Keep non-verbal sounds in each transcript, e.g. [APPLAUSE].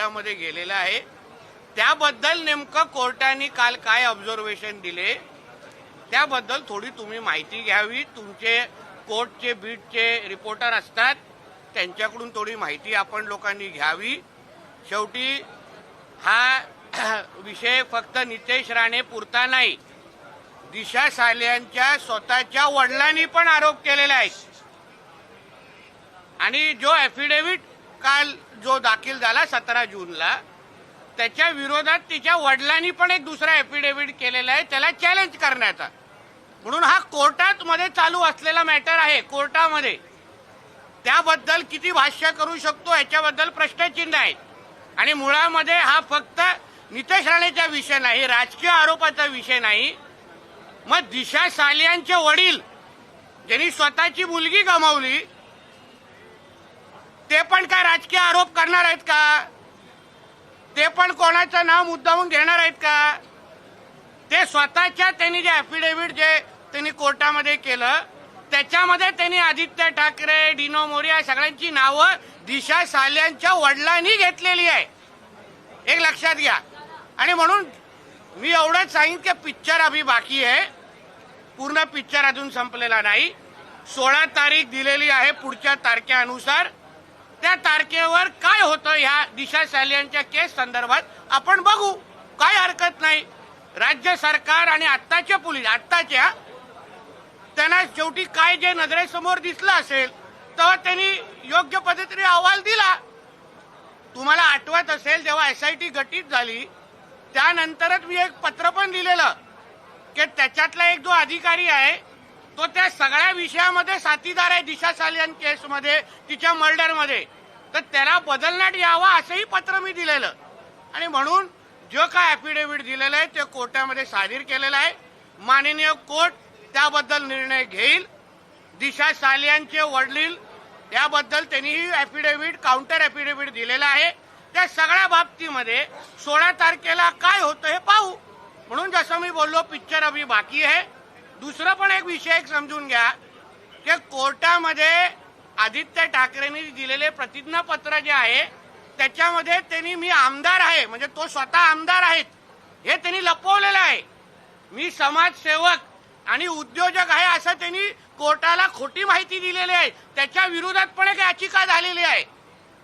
कोर्टामध्ये गेलेलं आहे. त्याबद्दल नेमकं कोर्टाने काल काय ऑब्झर्वेशन दिले? त्याबद्दल थोडी तुम्ही माहिती घ्यावी. तुमचे कोर्टचे बीटचे रिपोर्टर असतात. त्यांच्याकडून थोडी माहिती आपण लोकांनी घ्यावी. शेवटी हा [CLEARS THROAT] विषय फक्त नितेश राणे पुरता नाही. दिशा सालियांच्या स्वतःच्या वडिलांनी पण आरोप केलेला आहे आणि जो ॲफिडेव्हिट काल जो दाखल झाला सतरा जूनला त्याच्या विरोधात तिच्या वडिलांनी पण एक दुसरा ॲफिडेव्हिट केलेला आहे त्याला चॅलेंज करण्याचा. म्हणून हा कोर्टात मध्ये चालू असलेला मॅटर आहे कोर्टामध्ये. त्याबद्दल किती भाष्य करू शकतो याच्याबद्दल प्रश्नचिन्ह आहे आणि मुळामध्ये हा फक्त नितेश राणेचा विषय नाही राजकीय आरोपाचा विषय नाही. मग दिशा सालियांचे वडील ज्यांनी स्वतःची मुलगी गमावली ते पण काय राजकीय आरोप करणार आहेत का? ते पण कोणाचं नाव मुद्दामून घेणार आहेत का? ते स्वतःच्या त्यांनी जे ॲफिडेव्हिट जे त्यांनी कोर्टामध्ये केलं त्याच्यामध्ये त्यांनी आदित्य ठाकरे डिनो मोरिया सगळ्यांची नावं दिशा साल्यांच्या वडिलांनी घेतलेली आहे. एक लक्षात घ्या. आणि म्हणून मी एवढंच सांगेन की पिक्चर अभि बाकी आहे. पूर्ण पिक्चर अजून संपलेला नाही. सोळा तारीख दिलेली आहे पुढच्या तारखेनुसार. त्या तारखेवर काय होतं ह्या दिशा सालियांच्या केस संदर्भात आपण बघू. काय हरकत नाही. राज्य सरकार आणि आत्ताच्या पोलीस आत्ताच्या त्यांना शेवटी काय जे नजरेसमोर दिसलं असेल तेव्हा त्यांनी योग्य पद्धतीने अहवाल दिला. तुम्हाला आठवत असेल जेव्हा एसआयटी गठीत झाली त्यानंतरच मी एक पत्र पण दिलेलं की त्याच्यातला एक जो अधिकारी आहे तो त्या सगळ्या विषयामध्ये साथीदार आहे दिशा सालियन केसमध्ये तिच्या मर्डरमध्ये. तर त्याला बदलण्यात यावा असंही पत्र मी दिलेलं. आणि म्हणून जो काय ॲफिडेव्हिट दिलेलं आहे ते कोर्टामध्ये सादर केलेलं आहे. माननीय कोर्ट त्याबद्दल निर्णय घेईल. दिशा सालियांचे वडील याबद्दल त्यांनीही ॲफिडेव्हिट काउंटर ॲफिडेव्हिट दिलेलं आहे. त्या सगळ्या बाबतीमध्ये सोळा तारखेला काय होतं हे पाहू. म्हणून जसं मी बोललो पिक्चर अभि बाकी आहे. दुसरं पण एक विषय एक समजून घ्या की कोर्टामध्ये आदित्य ठाकरेंनी दिलेले प्रतिज्ञापत्र जे आहे त्याच्यामध्ये त्यांनी मी आमदार आहे म्हणजे तो स्वतः आमदार आहेत हे त्यांनी लपवलेलं आहे. मी समाजसेवक आणि उद्योजक आहे असं त्यांनी कोर्टाला खोटी माहिती दिलेली आहे. त्याच्या विरोधात पण एक याचिका झालेली आहे.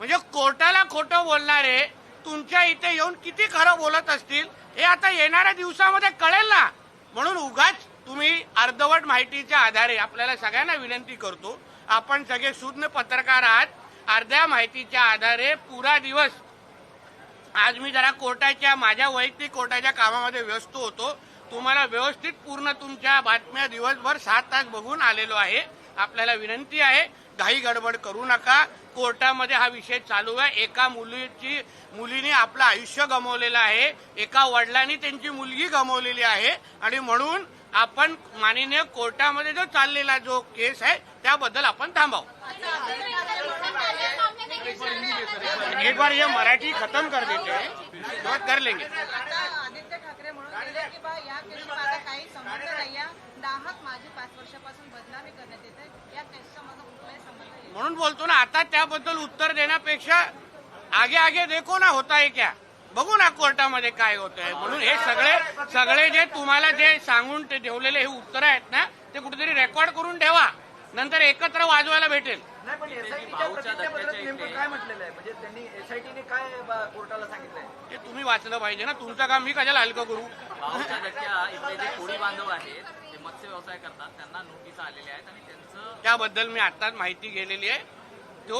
म्हणजे कोर्टाला खोटं बोलणारे तुमच्या इथे येऊन किती खरं बोलत असतील हे आता येणाऱ्या दिवसामध्ये कळेल ना. म्हणून उगाच तुम्ही अर्धवट माहितीच्या आधारे आपल्याला सगळ्यांना विनंती करतो आपण सगळे सुज्ञ पत्रकार आहात अर्ध्या माहितीच्या आधारे पुरा दिवस आज मी जरा कोर्टाच्या माझ्या वैयक्तिक कोर्टाच्या कामामध्ये व्यस्त होतो. तुम्हाला व्यवस्थित पूर्ण तुमच्या बातम्या दिवसभर सात तास बघून आलेलो आहे. आपल्याला विनंती आहे घाई गडबड करू नका. कोर्टामध्ये हा विषय चालू आहे. एका मुलीची मुलीने आपलं आयुष्य गमावलेलं आहे. एका वडिलांनी त्यांची मुलगी गमावलेली आहे. आणि म्हणून आपण माननीय कोर्टामध्ये जो चाललेला जो केस आहे त्याबद्दल आपण थांबाव. एक बार ये मराठी खत्म कर देते. हैं कर लेंगे. आदित्य ठाकरे म्हणून गेले की बा या केसशी माझा काही संबंध नाही या दाहक माझी पाच वर्षापासून बदनामी करण्यात येते या केसचा माझा कुठलाही संबंध नाही. म्हणून बोलतो ना आता त्याबद्दल उत्तर देण्यापेक्षा आगे आगे देखो ना होता है क्या. बघू ना कोर्टामध्ये काय होत आहे म्हणून हे सगळे सगळे जे तुम्हाला जे सांगून ते ठेवलेले हे उत्तर आहेत ना ते कुठेतरी रेकॉर्ड करून ठेवा. नंतर एकत्र वाजवायला भेटेल. नाही पण एसआयटीच्या प्रतिज्ञापत्रात नेमकं काय म्हटलेलं आहे? म्हणजे त्यांनी एसआयटीने काय ब- कोर्टाला सांगितलंय? ते तुम्ही वाचलं पाहिजे ना. तुमचं काम मी कशाला हलकं करू? भाऊच्या धक्क्या इथले जे कोळी बांधव आहेत ते मत्स्य व्यवसाय करतात. त्यांना नोटीस आलेल्या आहेत आणि त्यांचं त्याबद्दल मी आत्ताच माहिती गेलेली आहे. तो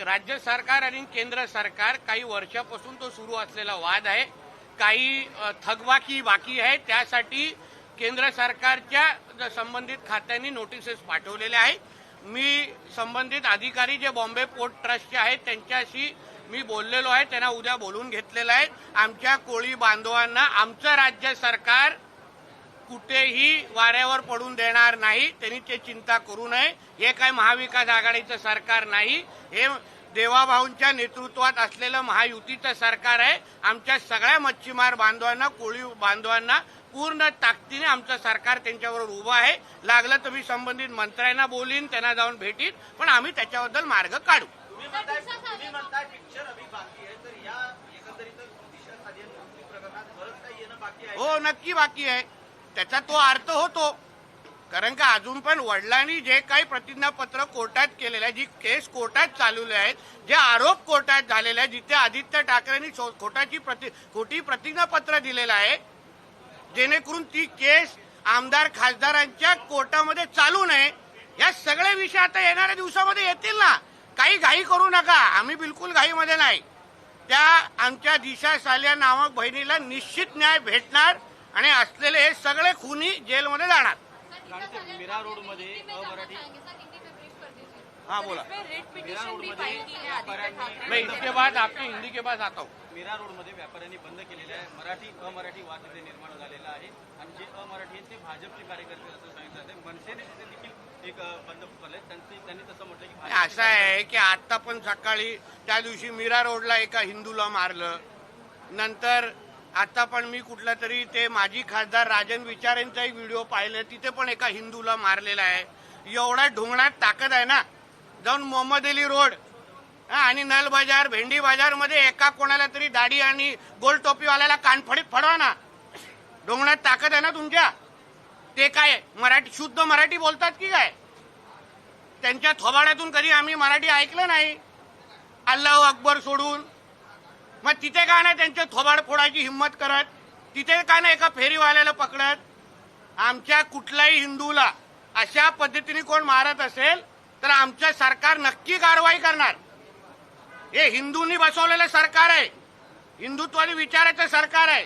राज्य सरकार आणि केंद्र सरकार काही वर्षापासून तो सुरू असलेला वाद आहे. काही थकबाकी बाकी आहे. त्यासाठी केंद्र सरकारच्या संबंधित खात्यांनी नोटिसेस पाठवलेल्या आहेत. मी संबंधित अधिकारी जे बॉम्बे पोर्ट ट्रस्टचे आहेत त्यांच्याशी मी बोललेलो आहे. त्यांना उद्या बोलून घेतलेलं आहे. आमच्या कोळी बांधवांना आमचं राज्य सरकार कुठेही वाऱ्यावर पडून देणार नाही. त्यांनी ते चिंता करू नये. हे काय महाविकास आघाडीचं सरकार नाही. हे देवाभाऊंच्या नेतृत्वात असलेलं महायुतीचं सरकार आहे. आमच्या सगळ्या मच्छीमार बांधवांना कोळी बांधवांना पूर्ण ताकदीने आमचं सरकार त्यांच्याबरोबर उभं आहे. लागलं तर मी संबंधित मंत्र्यांना बोलीन त्यांना जाऊन भेटीन पण आम्ही त्याच्याबद्दल मार्ग काढू. हो नक्की बाकी आहे. त्याचा तो अर्थ होतो. कारण का अजून पण वडिलांनी जे काही प्रतिज्ञापत्र कोर्टात केलेलं आहे जी केस कोर्टात चालवले आहेत जे आरोप कोर्टात झालेले आहेत जिथे आदित्य ठाकरेंनी सो- खोटाची प्रति खोटी प्रतिज्ञापत्र दिलेलं आहे जेणेकरून ती केस आमदार खासदारांच्या कोर्टामध्ये चालू नये. या सगळे विषय आता येणाऱ्या दिवसामध्ये येतील ना. काही घाई करू नका. आम्ही बिलकुल घाईमध्ये नाही. त्या आमच्या दिशा साल्या नामक बहिणीला निश्चित न्याय भेटणार आणि असलेले हे सगळे खुनी जेलमध्ये जाणार. मीरा रोडमध्ये अमराठी हाँ बोला मीरा रोडमध्ये व्यापाऱ्यांनी मैं इसके बाद आपके हिंदी के बाद आता हूँ मीरा रोडमध्ये व्यापाऱ्यांनी बंद केलेले आहे. मराठी अमराठी वाद तिथे निर्माण झालेला आहे. आणि जे अमराठी आहेत ते भाजपचे कार्यकर्ते असं सांगितलं जाते. मनसेने तिथे देखील एक बंद पुकारले त्यांनी त्यांनी तसं म्हटलं की असं आहे की आता पण सकाळी त्या दिवशी मीरा रोडला एका हिंदूला मारलं. नंतर आता पण मी कुठला तरी ते माजी खासदार राजन विचारेंचा एक व्हिडिओ पाहिले तिथे पण एका हिंदूला मारलेला आहे. एवढा ढोंगणात ताकद आहे ना. जाऊन मोहम्मद अली रोड आणि नल बाजार भेंडी बाजारमध्ये एका कोणाला तरी दाढी आणि गोल टोपीवाल्याला कानफडीत फडवा ना. ढोंगणात ताकद आहे ना तुमच्या? ते काय मराठी शुद्ध मराठी बोलतात की काय? त्यांच्या थोबाड्यातून कधी आम्ही मराठी ऐकलं नाही? अल्लाह अकबर सोडून मग तिथे का नाही त्यांच्या थोबाड फोडायची हिंमत करत? तिथे का नाही एका फेरीवाल्याला पकडत? आमच्या कुठल्याही हिंदूला अशा पद्धतीने कोण मारत असेल तर आमचं सरकार नक्की कारवाई करणार. हे हिंदूंनी बसवलेलं सरकार आहे. हिंदुत्वाने विचारायचं सरकार आहे.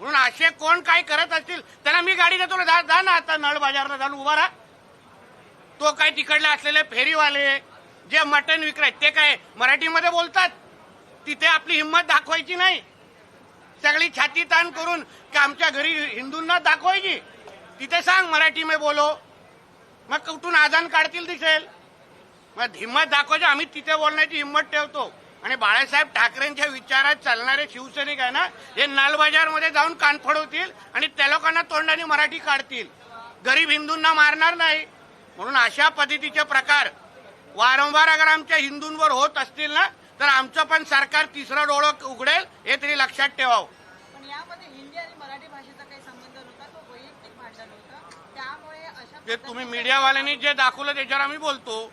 म्हणून असे कोण काय करत असतील त्याला मी गाडी देतो जा जा ना आता नळ बाजारला जाऊन उभा राहा. तो काय तिकडले असलेले फेरीवाले जे मटण विक्रेत ते काय मराठीमध्ये बोलतात? तिथे आपली हिंमत दाखवायची नाही. सगळी छाती ताण करून का आमच्या घरी हिंदूंना दाखवायची? तिथे सांग मराठी मे बोलो. मग कुठून आजान काढतील दिसेल? मग हिंमत दाखवायची आम्ही तिथे बोलण्याची हिंमत ठेवतो. आणि बाळासाहेब ठाकरेंच्या विचारात चालणारे शिवसैनिक आहे ना हे नालबाजारमध्ये जाऊन कान फडवतील आणि त्या लोकांना तोंडाने मराठी काढतील. गरीब हिंदूंना मारणार नाही. म्हणून अशा पद्धतीचे प्रकार वारंवार अगर आमच्या हिंदूंवर होत असतील ना तर आमचं पण सरकार तिसरं डोळं उघडेल हे तरी लक्षात ठेवावं. पण यामध्ये हिंदी आणि मराठी भाषेचा काही संबंध नव्हता तो वैयक्तिक भांडण होतं. त्यामुळे अशा ते पद्धतीचं- तुम्ही मीडियावाल्यांनी जे दाखवलं त्याच्यावर आम्ही बोलतो.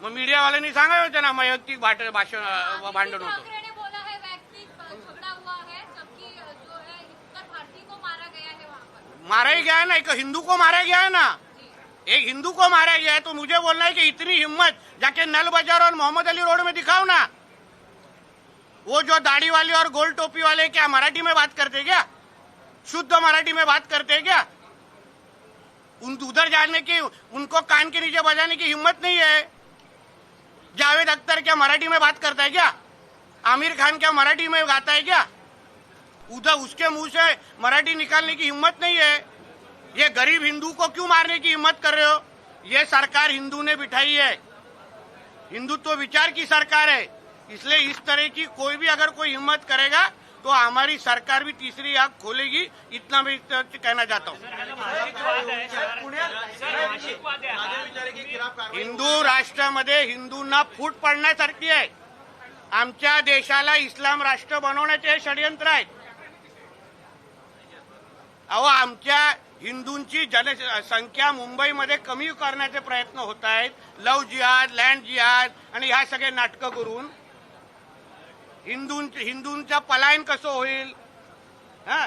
मग मीडियावाल्यांनी होतं ना वैयक्तिक भाट- भाषण भांडण होतं. ठाकरे ने बोला है व्यक्ति झगड़ा हुआ है जबकि जो है उत्तर भारतीय को मारा गया है वहाँ पर। मारा ही गया है ना एक हिंदू को मारा गया है ना? एक हिंदू को मारा गया है तो मुझे बोलना है कि इतनी हिम्मत जाके नल बाज़ार और मोहम्मद अली रोड में दिखाओ ना। वो जो दाढ़ी वाले और गोल टोपी वाले क्या मराठी में बात करते क्या? शुद्ध मराठी में बात करते क्या? उन उधर जाने की, उनको कान के नीचे बजाने की हिम्मत नहीं है। जावेद अख्तर क्या मराठी में बात करता है क्या? आमिर खान क्या मराठी में गाता है क्या? उधर उसके मुँह से मराठी निकालने की हिम्मत नहीं है। ये गरीब हिंदू को क्यों मारने की हिम्मत कर रहे हो? ये सरकार हिंदू ने बिठाई है। हिंदुत्व विचार की सरकार है। इसलिए इस तरह की कोई भी अगर कोई हिम्मत करेगा तो हमारी सरकार भी तीसरी आग खोलेगी। इतना भी कहना चाहता हूँ। हिंदू राष्ट्रामध्ये हिंदूंना फूट पडण्यासारखी आहे. आमच्या देशाला इस्लाम राष्ट्र बनवण्याचे हे षडयंत्र आहेत. अहो आमच्या हिंदूंची जनसंख्या मुंबईमध्ये कमी करण्याचे प्रयत्न होत आहेत. लव जिहाद लँड जिहाद आणि ह्या सगळे नाटकं करून. हिंदू हिंदूंचं पलायन कसं होईल? हा?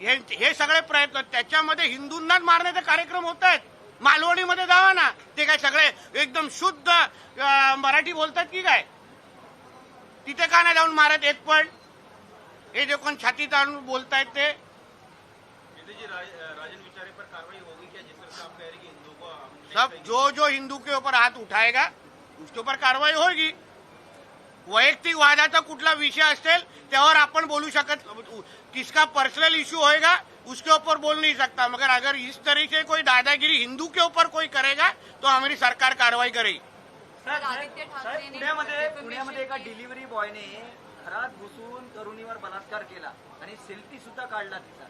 हे सगळे प्रयत्न त्याच्यामध्ये हिंदूंनाच मारण्याचे कार्यक्रम होत आहेत. मालवणीमध्ये जावा ना. ते काय सगळे एकदम शुद्ध मराठी बोलतात की काय? तिथे का नाही जाऊन मारत? येत पण. हे जे कोण छातीत आणून बोलतायत ते. सब जो जो हिंदू के ऊपर हाथ उठाएगा उसके ऊपर कारवाई होगी। वैयक्तिक वादाचा कुठला विषय असेल त्यावर आपण बोलू शकत किसका पर्सनल इश्यू होएगा उसके ऊपर बोल नहीं सकता. मगर अगर इस तरह से कोई दादागिरी हिंदू के ऊपर कोई करेगा तो हमारी सरकार कार्रवाई करेगी. पुण्यामध्ये पुण्यामध्ये एका. डिलिव्हरी बॉयने घरात घुसून तरुणीवर बलात्कार केला आणि सेल्फी सुद्धा काढला तिचा.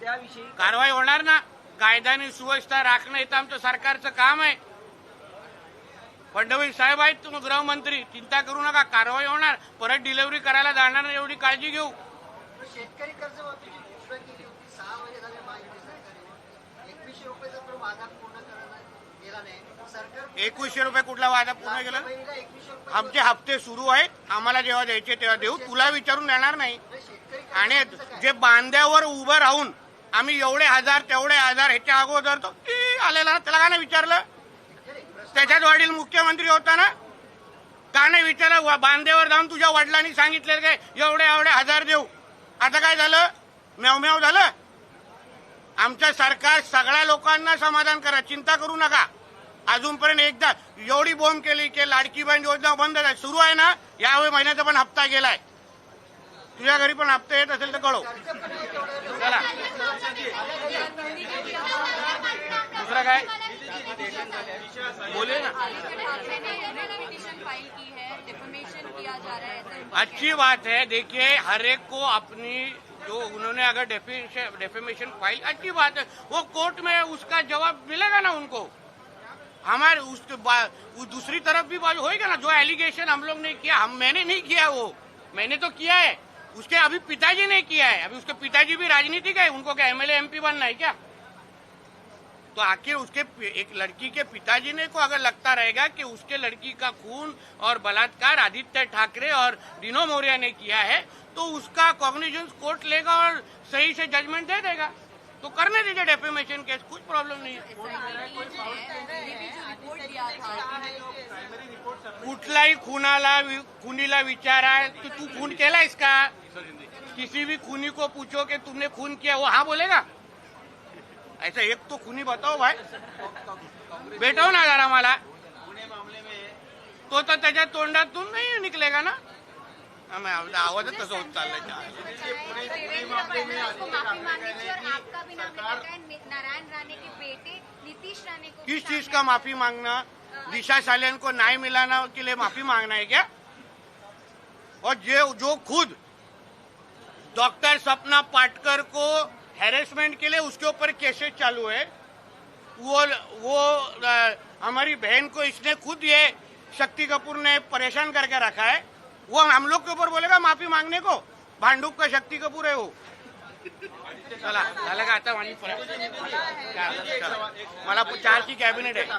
त्याविषयी कारवाई होणार ना? कायदा आणि सुव्यवस्था राखणं हे तर आमचं सरकारचं काम आहे. फडणवीस साहेब आहेत तुम्ही गृहमंत्री चिंता करू नका कारवाई होणार. परत डिलिव्हरी करायला जाणार नाही एवढी काळजी घेऊ. शेतकरी कर्जमाफीची सुद्धा केली होती सहा महिने झाले सरकारने एकवीसशे रुपयाचा तो वादा पूर्ण करण्यात गेला नाही सरकार एकवीसशे रुपये कुठला वादा पूर्ण केला? आमचे हप्ते सुरू आहेत. आम्हाला जेव्हा द्यायचे तेव्हा देऊ. तुला विचारून देणार नाही. आणि जे बांध्यावर उभं राहून आम्ही एवढे हजार तेवढे हजार ह्याच्या अगोदर तो आलेला त्याला का नाही विचारलं? त्याच्यात वडील मुख्यमंत्री होता ना? का नाही विचारलं? बांधेवर जाऊन तुझ्या वडिलांनी सांगितलं काय? एवढे एवढे हजार देऊ. आता काय झालं? म्याव म्याव झालं? आमचं सरकार सगळ्या लोकांना समाधान करा. चिंता करू नका. अजूनपर्यंत एकदा एवढी बोंब की लाडकी बहीण योजना बंद झाली. सुरू आहे ना? यावेळी महिन्याचा पण हप्ता गेलाय. तुझ्या घरी पण येत असेल तर कळव. चला. दुसरा काय? बोले ना. की है है अच्छी बात है. देखिए, हर एक को अपनी जो उन्होंने अगर डेफेमेशन फ़ाइल अच्छी बात है। वो कोर्ट में उसका जवाब मिलेगा ना उनको? हमारे उस बा- वो दूसरी तरफ़ भी बात होएगा ना? जो एलिगेशन हम लोग ने किया, हम, मैंने नहीं किया वो। मैंने तो किया है। उसके अभी पिताजी ने किया है। अभी उसके पिताजी भी राजनीतिक है, उनको क्या एमएलए एमपी बनना है क्या? तो आखिर उसके एक लड़की के पिताजी ने को अगर लगता रहेगा कि उसके लड़की का खून और बलात्कार आदित्य ठाकरे और डिनो मौर्य ने किया है तो उसका कॉग्निजेंस कोर्ट लेगा और सही से जजमेंट दे देगा। तो करने दीजिए डेफेमेशन केस कुछ प्रॉब्लम नहीं है। कुठलाही खुनाला खुनीला विचारा कि तू खून केलायस का किसी भी खूनी को पूछो कि तुमने खून किया, वो हाँ बोलेगा? ऐसा एक तो खूनी बताओ भाई। भेटव ना जरा मला। तो त्याच्या तोंडातून नाही निकलेगा ना? है राणे को किस चीज़ का माफ़ी मांगना? दिशा सालियन को न्याय मिलाना के लिए माफ़ी मांगना है क्या? और जो जो खुद डॉक्टर सपना पाटकर को हेरेसमेंट के लिए उसके ऊपर केसेस चालू है वो वो अ, हमारी बहन को इसने खुद ये शक्ति कपूर ने परेशान करके रखा है। वो हम लोग के ऊपर बोलेगा माफ़ी मांगने को। भांडूप का शक्ति कपूर है। वो चला झालं का आता चला. मला के हैं। कि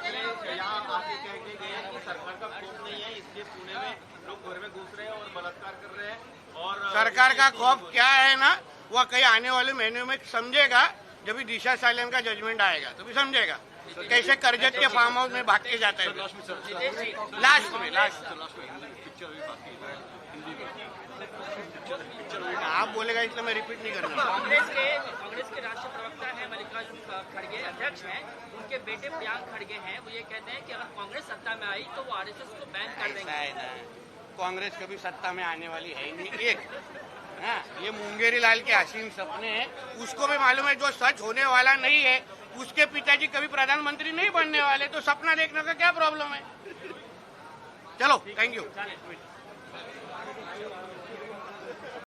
सरकार का खौफ में में का क्या है ना, वो कहीं आने वाले महीनों में समझेगा, जब भी दिशा सालियन का जजमेंट आएगा तो भी समझेगा। कैसे कर्जत के फार्म हाउस में भाग के जाता है? लास्ट में लास्ट आप बोलेगा इसलिए मैं रिपीट नहीं करना कांग्रेस के कांग्रेस के राष्ट्रीय प्रवक्ता है मल्लिकार्जुन खड़गे अध्यक्ष हैं। उनके बेटे प्रियांक खड़गे हैं। वो ये कहते हैं कि अगर कांग्रेस सत्ता में आई तो वो आरएसएस को बैन कर देंगे। कांग्रेस कभी सत्ता में आने वाली है ही नहीं। एक हाँ ये मुंगेरी लाल के हसीन सपने हैं। उसको भी मालूम है जो सच होने वाला नहीं है उसके पिताजी कभी प्रधानमंत्री नहीं बनने वाले तो सपना देखने का क्या प्रॉब्लम है? चलो थैंक यू